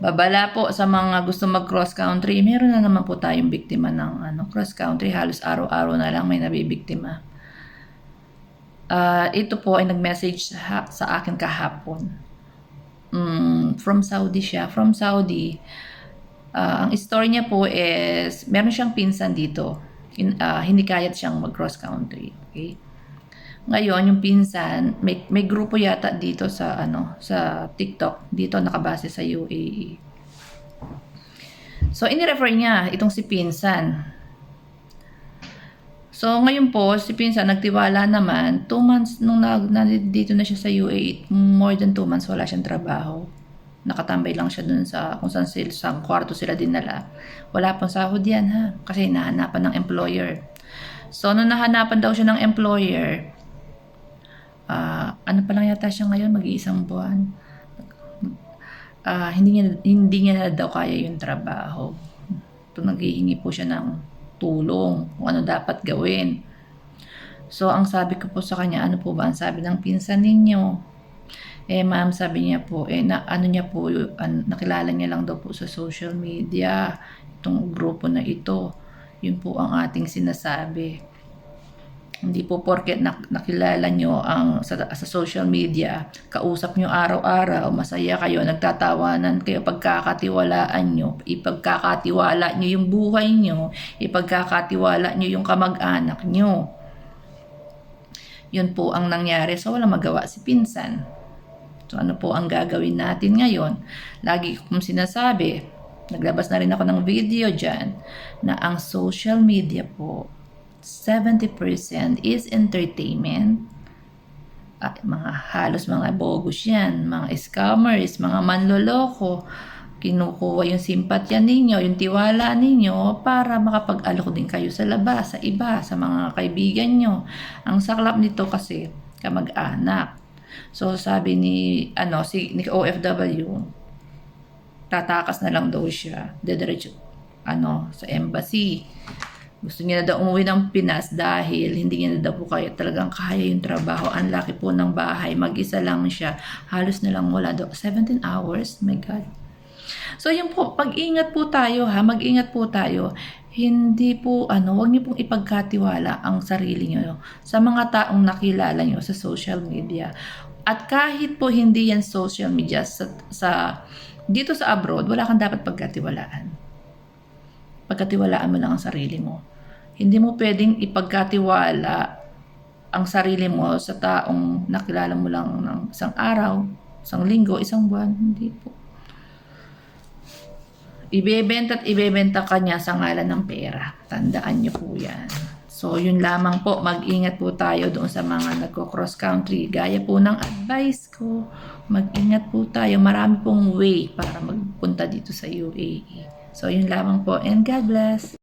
Babala po sa mga gusto mag cross country, meron na naman po tayong biktima ng ano, cross country. Halos araw-araw na lang may nabibiktima. Ah, ito po ay nag-message sa, sa akin kahapon. Mm, from Saudi siya. From Saudi, ah, ang story niya po is, meron siyang pinsan dito. In, ah, hindi kayat siyang mag-cross country. Okay? Ngayon, yung pinsan, may, may grupo yata dito sa ano sa TikTok. Dito nakabase sa UAE. So, inirefer niya itong si pinsan. So, ngayon po, si pinsan nagtiwala naman. Two months nung nag, dito na siya sa UAE, more than two months wala siyang trabaho. Nakatambay lang siya dun sa kung saan sila, sa kwarto sila dinala. Wala pang sahod yan ha, kasi nahanapan ng employer. So, nung nahanapan daw siya ng employer, ah ano pa lang yata siya ngayon, mag-iisang buwan. Ah, hindi niya hindi niya na daw kaya yung trabaho. So, naghihingi po siya ng tulong kung ano dapat gawin. So, ang sabi ko po sa kanya, ano po ba ang sabi ng pinsan ninyo? Eh, ma'am, sabi niya po, eh, na, ano niya po, an, nakilala niya lang daw po sa social media, itong grupo na ito. Yun po ang ating sinasabi. Hindi po porket nak- nakilala nyo ang sa, sa social media, kausap nyo araw-araw, masaya kayo, nagtatawanan kayo, pagkakatiwalaan nyo, ipagkakatiwala nyo yung buhay nyo, ipagkakatiwala nyo yung kamag-anak nyo. Yun po ang nangyari. So, wala magawa si Pinsan. So, ano po ang gagawin natin ngayon? Lagi kong sinasabi, naglabas na rin ako ng video dyan, na ang social media po, 70% is entertainment. At mga halos mga bogus yan, mga scammers, mga manloloko. Kinukuha yung simpatya ninyo, yung tiwala ninyo para makapag-alok din kayo sa labas, sa iba, sa mga kaibigan nyo. Ang saklap nito kasi, kamag-anak. So sabi ni ano si ni OFW tatakas na lang daw siya dediretso ano sa embassy gusto niya na daw umuwi ng Pinas dahil hindi niya na daw po kaya talagang kaya yung trabaho. Ang laki po ng bahay. Mag-isa lang siya. Halos na lang wala daw. 17 hours? My God. So yun po, pag-ingat po tayo ha. Mag-ingat po tayo. Hindi po, ano, wag niyo pong ipagkatiwala ang sarili niyo sa mga taong nakilala niyo sa social media. At kahit po hindi yan social media sa, sa dito sa abroad, wala kang dapat pagkatiwalaan pagkatiwalaan mo lang ang sarili mo. Hindi mo pwedeng ipagkatiwala ang sarili mo sa taong nakilala mo lang ng isang araw, isang linggo, isang buwan. Hindi po. Ibebenta at ibebenta ka niya sa ngalan ng pera. Tandaan niyo po yan. So, yun lamang po. Mag-ingat po tayo doon sa mga nagko-cross country. Gaya po ng advice ko. Mag-ingat po tayo. Marami pong way para magpunta dito sa UAE. So, yun lamang po. And God bless.